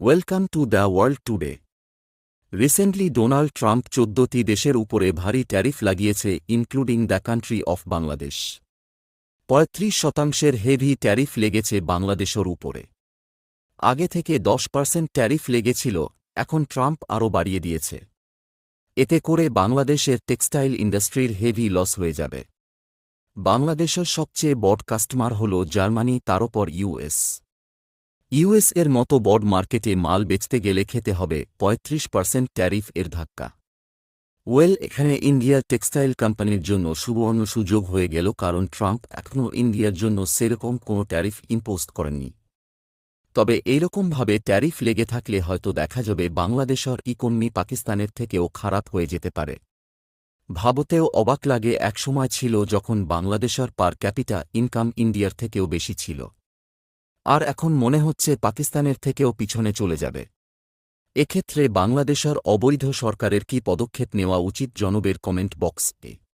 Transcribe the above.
Welcome to the world today recently Donald Trump চোদ্দটি দেশের উপরে ভারী ট্যারিফ লাগিয়েছে including the country of Bangladesh পঁয়ত্রিশ শতাংশের হেভি ট্যারিফ লেগেছে বাংলাদেশের উপরে। আগে থেকে দশ পার্সেন্ট ট্যারিফ লেগেছিল, এখন ট্রাম্প আরও বাড়িয়ে দিয়েছে। এতে করে বাংলাদেশের টেক্সটাইল ইন্ডাস্ট্রির হেভি লস হয়ে যাবে। বাংলাদেশের সবচেয়ে বড় কাস্টমার হল জার্মানি, তার ওপর ইউএস ইউএস এর মতো বড় মার্কেটে মাল বেচতে গেলে খেতে হবে পঁয়ত্রিশ পার্সেন্ট ট্যারিফ এর ধাক্কা। ওয়েল, এখানে ইন্ডিয়ার টেক্সটাইল কোম্পানির জন্য সুবর্ণ সুযোগ হয়ে গেল কারণ ট্রাম্প এখনও ইন্ডিয়ার জন্য সেরকম কোনো ট্যারিফ ইম্পোজ করেননি। তবে এইরকমভাবে ট্যারিফ লেগে থাকলে হয়তো দেখা যাবে বাংলাদেশের ইকোনমি পাকিস্তানের থেকেও খারাপ হয়ে যেতে পারে। ভাবতেও অবাক লাগে, একসময় ছিল যখন বাংলাদেশের পার ক্যাপিটা ইনকাম ইন্ডিয়ার থেকেও বেশি ছিল। আর এখন মনে হচ্ছে পাকিস্তানের থেকেও পিছনে চলে যাবে। এক্ষেত্রে বাংলাদেশের অবৈধ সরকারের কি পদক্ষেপ নেওয়া উচিত জনবের কমেন্ট বক্সে?